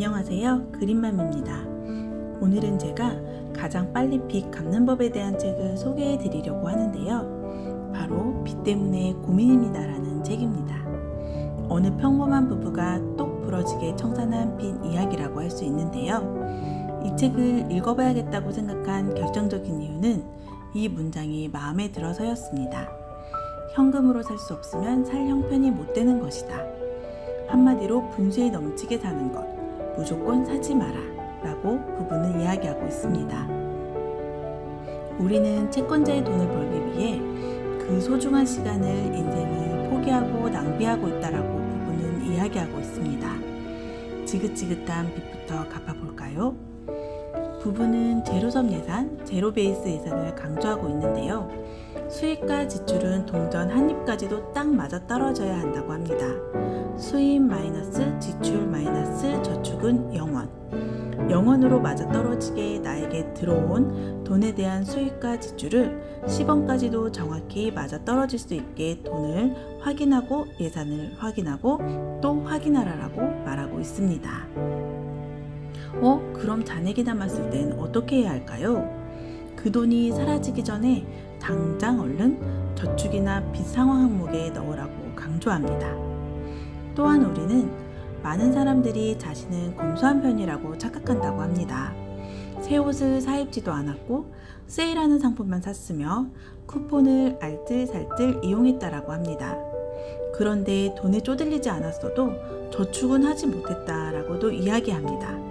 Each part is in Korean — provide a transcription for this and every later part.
안녕하세요. 그린맘입니다. 오늘은 제가 가장 빨리 빚 갚는 법에 대한 책을 소개해 드리려고 하는데요. 바로 빚 때문에 고민입니다라는 책입니다. 어느 평범한 부부가 똑 부러지게 청산한 빚 이야기라고 할 수 있는데요. 이 책을 읽어봐야겠다고 생각한 결정적인 이유는 이 문장이 마음에 들어서였습니다. 현금으로 살 수 없으면 살 형편이 못 되는 것이다. 한마디로 분수에 넘치게 사는 것, 무조건 사지 마라. 라고 부부는 이야기하고 있습니다. 우리는 채권자의 돈을 벌기 위해 그 소중한 시간을 인생을 포기하고 낭비하고 있다라고 부부는 이야기하고 있습니다. 지긋지긋한 빚부터 갚아볼까요? 부부는 제로섬 예산, 제로 베이스 예산을 강조하고 있는데요. 수입과 지출은 동전 한 입까지도 딱 맞아 떨어져야 한다고 합니다. 수입 마이너스 지출 마이너스 저축은 0원. 0원으로 맞아 떨어지게 나에게 들어온 돈에 대한 수입과 지출을 10원까지도 정확히 맞아 떨어질 수 있게 돈을 확인하고 예산을 확인하고 또 확인하라라고 말하고 있습니다. 어? 그럼 잔액이 남았을 땐 어떻게 해야 할까요? 그 돈이 사라지기 전에 당장 얼른 저축이나 빚 상황 항목에 넣으라고 강조합니다. 또한 우리는 많은 사람들이 자신은 검소한 편이라고 착각한다고 합니다. 새 옷을 사입지도 않았고 세일하는 상품만 샀으며 쿠폰을 알뜰살뜰 이용했다라고 합니다. 그런데 돈에 쪼들리지 않았어도 저축은 하지 못했다라고도 이야기합니다.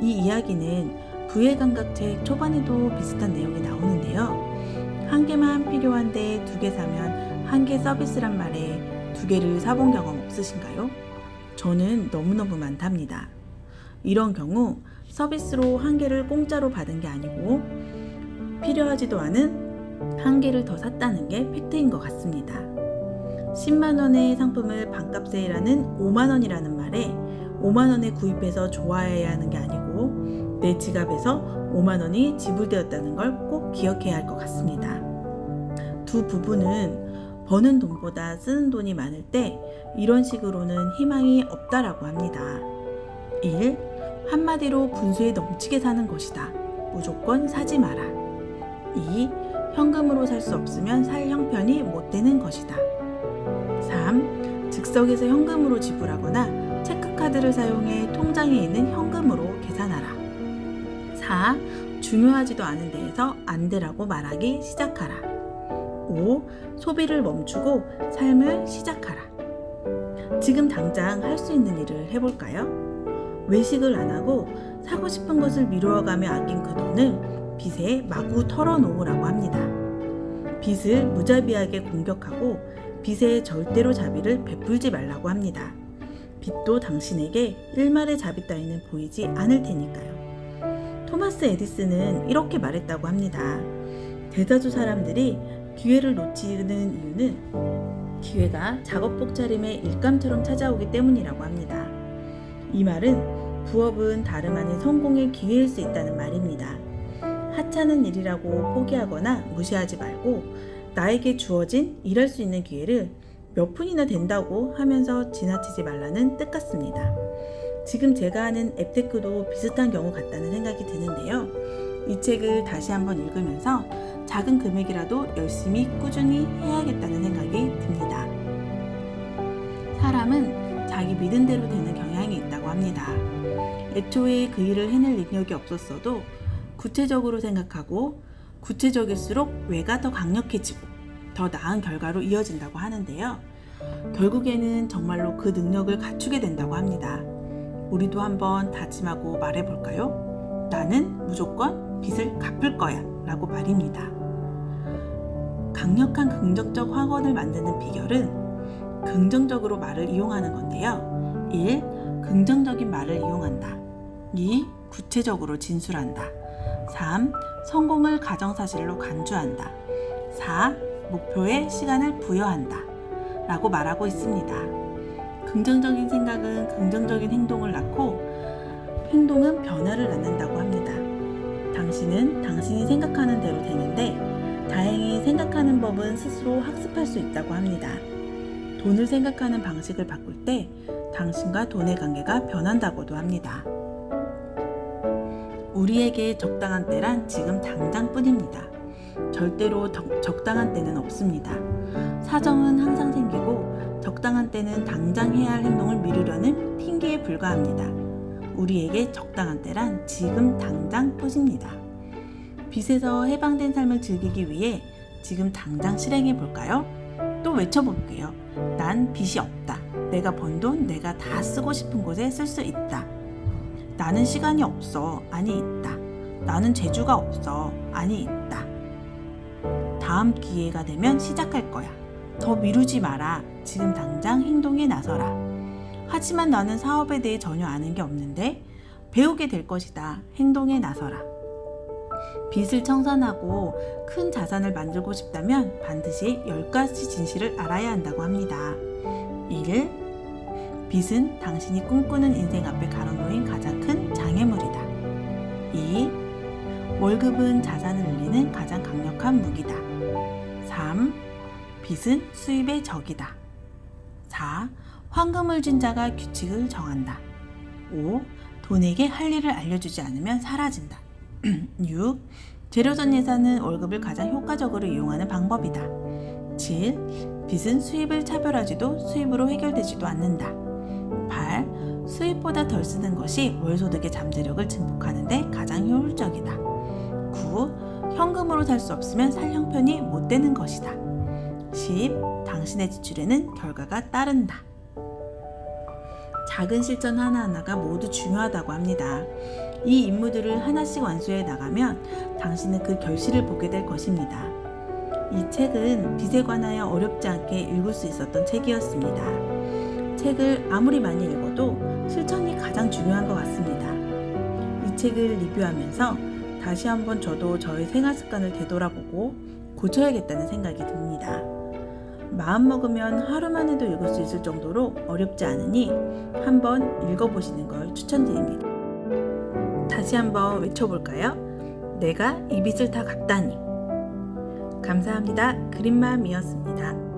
이 이야기는 부의 감각책 초반에도 비슷한 내용이 나오는데요. 한 개만 필요한데 두 개 사면 한 개 서비스란 말에 두 개를 사본 경험 없으신가요? 저는 너무너무 많답니다. 이런 경우 서비스로 한 개를 공짜로 받은 게 아니고 필요하지도 않은 한 개를 더 샀다는 게 팩트인 것 같습니다. 10만 원의 상품을 반값 세일하는 5만 원이라는 말에 5만원에 구입해서 좋아해야 하는 게 아니고 내 지갑에서 5만원이 지불되었다는 걸 꼭 기억해야 할 것 같습니다. 두 부부는 버는 돈보다 쓰는 돈이 많을 때 이런 식으로는 희망이 없다라고 합니다. 1. 한마디로 분수에 넘치게 사는 것이다. 무조건 사지 마라. 2. 현금으로 살 수 없으면 살 형편이 못 되는 것이다. 3. 즉석에서 현금으로 지불하거나 체크카드를 사용해 통장에 있는 현금으로 계산하라. 4. 중요하지도 않은 데에서 안 되라고 말하기 시작하라. 5. 소비를 멈추고 삶을 시작하라. 지금 당장 할 수 있는 일을 해볼까요? 외식을 안 하고 사고 싶은 것을 미루어가며 아낀 그 돈을 빚에 마구 털어놓으라고 합니다. 빚을 무자비하게 공격하고 빚에 절대로 자비를 베풀지 말라고 합니다. 빚도 당신에게 일말의 자비 따위는 보이지 않을 테니까요. 토마스 에디슨은 이렇게 말했다고 합니다. 대다수 사람들이 기회를 놓치는 이유는 기회가 작업복 차림의 일감처럼 찾아오기 때문이라고 합니다. 이 말은 부업은 다름 아닌 성공의 기회일 수 있다는 말입니다. 하찮은 일이라고 포기하거나 무시하지 말고 나에게 주어진 일할 수 있는 기회를 몇 푼이나 된다고 하면서 지나치지 말라는 뜻 같습니다. 지금 제가 하는 앱테크도 비슷한 경우 같다는 생각이 드는데요. 이 책을 다시 한번 읽으면서 작은 금액이라도 열심히 꾸준히 해야겠다는 생각이 듭니다. 사람은 자기 믿은 대로 되는 경향이 있다고 합니다. 애초에 그 일을 해낼 능력이 없었어도 구체적으로 생각하고 구체적일수록 외가 더 강력해지고 더 나은 결과로 이어진다고 하는데요. 결국에는 정말로 그 능력을 갖추게 된다고 합니다. 우리도 한번 다짐하고 말해볼까요? 나는 무조건 빚을 갚을 거야 라고 말입니다. 강력한 긍정적 확언을 만드는 비결은 긍정적으로 말을 이용하는 건데요. 1. 긍정적인 말을 이용한다. 2. 구체적으로 진술한다. 3. 성공을 가정사실로 간주한다. 4. 목표에 시간을 부여한다. 라고 말하고 있습니다. 긍정적인 생각은 긍정적인 행동을 낳고 행동은 변화를 낳는다고 합니다. 당신은 당신이 생각하는 대로 되는데 다행히 생각하는 법은 스스로 학습할 수 있다고 합니다. 돈을 생각하는 방식을 바꿀 때 당신과 돈의 관계가 변한다고도 합니다. 우리에게 적당한 때란 지금 당장뿐입니다. 절대로 적- 적당한 때는 없습니다. 사정은 항상 생기고 적당한 때는 당장 해야 할 행동을 미루려는 핑계에 불과합니다. 우리에게 적당한 때란 지금 당장 뿐입니다. 빚에서 해방된 삶을 즐기기 위해 지금 당장 실행해 볼까요? 또 외쳐볼게요. 난 빚이 없다. 내가 번 돈 내가 다 쓰고 싶은 곳에 쓸 수 있다. 나는 시간이 없어. 아니 있다. 나는 재주가 없어. 아니 있다. 다음 기회가 되면 시작할 거야. 더 미루지 마라. 지금 당장 행동에 나서라. 하지만 나는 사업에 대해 전혀 아는 게 없는데 배우게 될 것이다. 행동에 나서라. 빚을 청산하고 큰 자산을 만들고 싶다면 반드시 10가지 진실을 알아야 한다고 합니다. 1. 빚은 당신이 꿈꾸는 인생 앞에 가로놓인 가장 큰 장애물이다. 2. 월급은 자산을 늘리는 가장 강력한 무기다. 3. 빚은 수입의 적이다. 4. 황금을 쥔 자가 규칙을 정한다. 5. 돈에게 할 일을 알려주지 않으면 사라진다. 6. 재료전 예산은 월급을 가장 효과적으로 이용하는 방법이다. 7. 빚은 수입을 차별하지도 수입으로 해결되지도 않는다. 8. 수입보다 덜 쓰는 것이 월소득의 잠재력을 증폭하는데 가장 효율적이다. 9. 현금으로 살 수 없으면 살 형편이 못 되는 것이다. 10. 당신의 지출에는 결과가 따른다. 작은 실천 하나하나가 모두 중요하다고 합니다. 이 임무들을 하나씩 완수해 나가면 당신은 그 결실을 보게 될 것입니다. 이 책은 빚에 관하여 어렵지 않게 읽을 수 있었던 책이었습니다. 책을 아무리 많이 읽어도 실천이 가장 중요한 것 같습니다. 이 책을 리뷰하면서 다시 한번 저도 저의 생활 습관을 되돌아보고 고쳐야겠다는 생각이 듭니다. 마음 먹으면 하루만 해도 읽을 수 있을 정도로 어렵지 않으니 한번 읽어보시는 걸 추천드립니다. 다시 한번 외쳐볼까요? 내가 이 빚을 다 갚다니. 감사합니다. 그린맘이었습니다.